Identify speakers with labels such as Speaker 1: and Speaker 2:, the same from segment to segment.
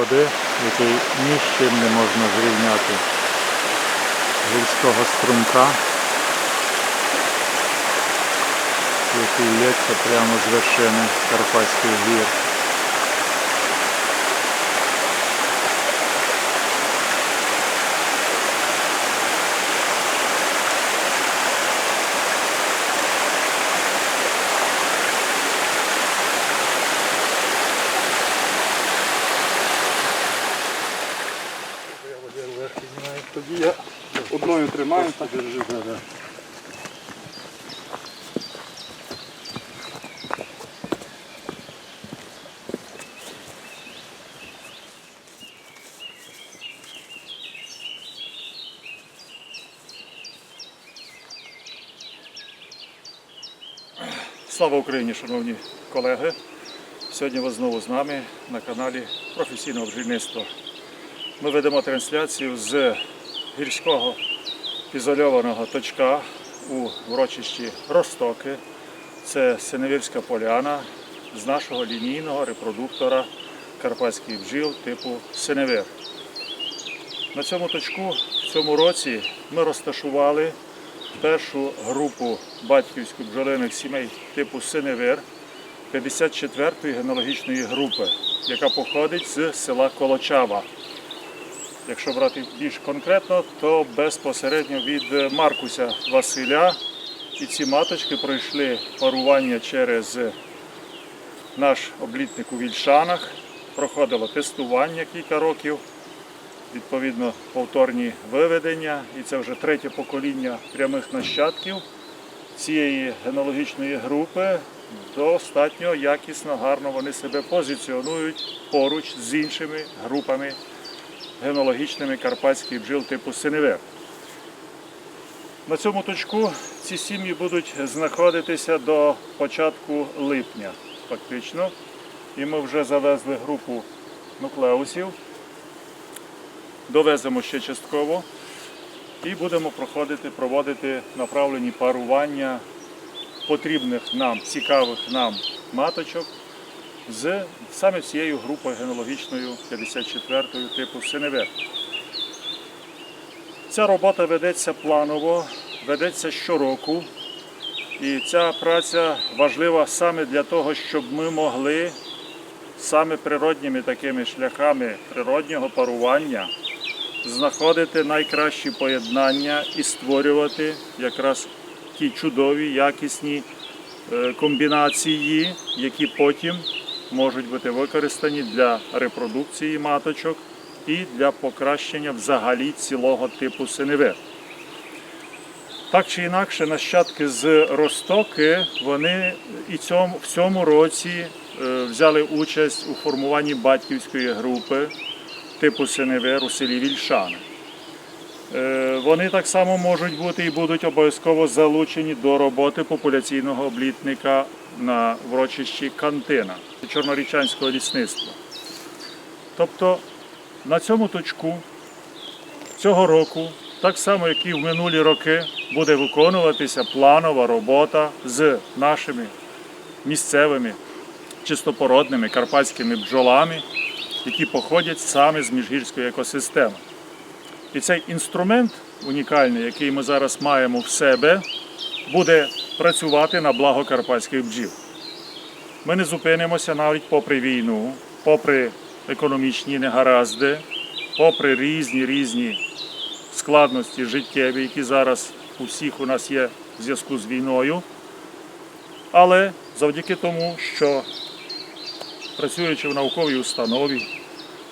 Speaker 1: води, який ні з чим не можна зрівняти. Гірського струмка, який лється прямо з вершини Карпатських гір.
Speaker 2: Я води вверх піднімаю. Тоді я одною тримаю, так держи. Да, да.
Speaker 3: Слава Україні, шановні колеги! Сьогодні ви знову з нами на каналі професійного бджільництва. Ми ведемо трансляцію з гірського ізольованого точка у урочищі Ростоки. Це Синевірська поляна з нашого лінійного репродуктора карпатських бджіл типу Синевир. На цьому точку в цьому році ми розташували першу групу батьківських бджолиних сімей типу Синевир 54-ї генеалогічної групи, яка походить з села Колочава. Якщо брати більш конкретно, то безпосередньо від Маркуся Василя. І ці маточки пройшли парування через наш облітник у Вільшанах, проходило тестування кілька років, відповідно повторні виведення, і це вже третє покоління прямих нащадків цієї генеалогічної групи. Достатньо якісно, гарно вони себе позиціонують поруч з іншими групами генеалогічними карпатських бджіл типу Синевер. На цьому точку ці сім'ї будуть знаходитися до початку липня, фактично. І ми вже завезли групу нуклеусів, довеземо ще частково і будемо проходити, проводити направлені парування потрібних нам, цікавих нам маточок з саме цією групою генеалогічною 54-ю типу Синевер. Ця робота ведеться планово, ведеться щороку. І ця праця важлива саме для того, щоб ми могли саме природніми такими шляхами природнього парування знаходити найкращі поєднання і створювати якраз ті чудові, якісні е, комбінації, які потім можуть бути використані для репродукції маточок і для покращення взагалі цілого типу синевир. Так чи інакше, нащадки з Ростоки вони і цьому, в цьому році е, взяли участь у формуванні батьківської групи типу Синевир у селі Вільшани. Е, Вони так само можуть бути і будуть обов'язково залучені до роботи популяційного облітника на врочищі Кантина Чорнорічанського лісництва. Тобто на цьому точку цього року, так само як і в минулі роки, буде виконуватися планова робота з нашими місцевими чистопородними карпатськими бджолами, які походять саме з міжгірської екосистеми. І цей інструмент унікальний, який ми зараз маємо в себе, буде працювати на благо карпатських бджіл. Ми не зупинимося навіть попри війну, попри економічні негаразди, попри різні різні складності життєві, які зараз у всіх у нас є в зв'язку з війною. Але завдяки тому, що працюючи в науковій установі,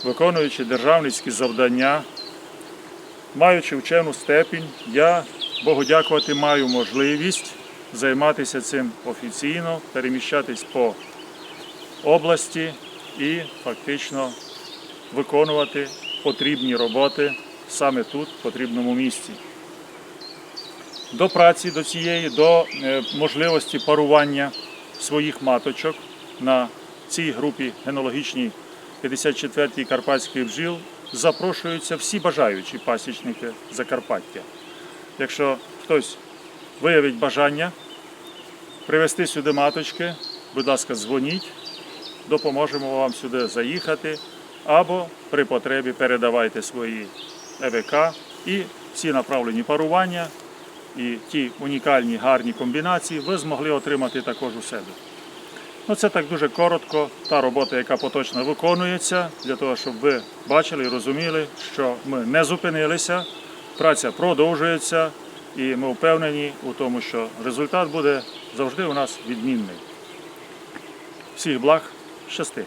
Speaker 3: виконуючи державницькі завдання, маючи вчену степінь, я Богу дякувати маю можливість займатися цим офіційно, переміщатись по області і фактично виконувати потрібні роботи саме тут, в потрібному місці. До праці до цієї, до е, можливості парування своїх маточок на цій групі генеалогічній 54-й карпатських бджіл запрошуються всі бажаючі пасічники Закарпаття. Якщо хтось виявить бажання привезти сюди маточки, будь ласка, дзвоніть, допоможемо вам сюди заїхати або при потребі передавайте свої ЕВК і всі направлені парування і ті унікальні гарні комбінації ви змогли отримати також у себе. Ну, це так дуже коротко, та робота, яка поточно виконується, для того, щоб ви бачили і розуміли, що ми не зупинилися, праця продовжується, і ми впевнені у тому, що результат буде завжди у нас відмінний. Всіх благ, щасти!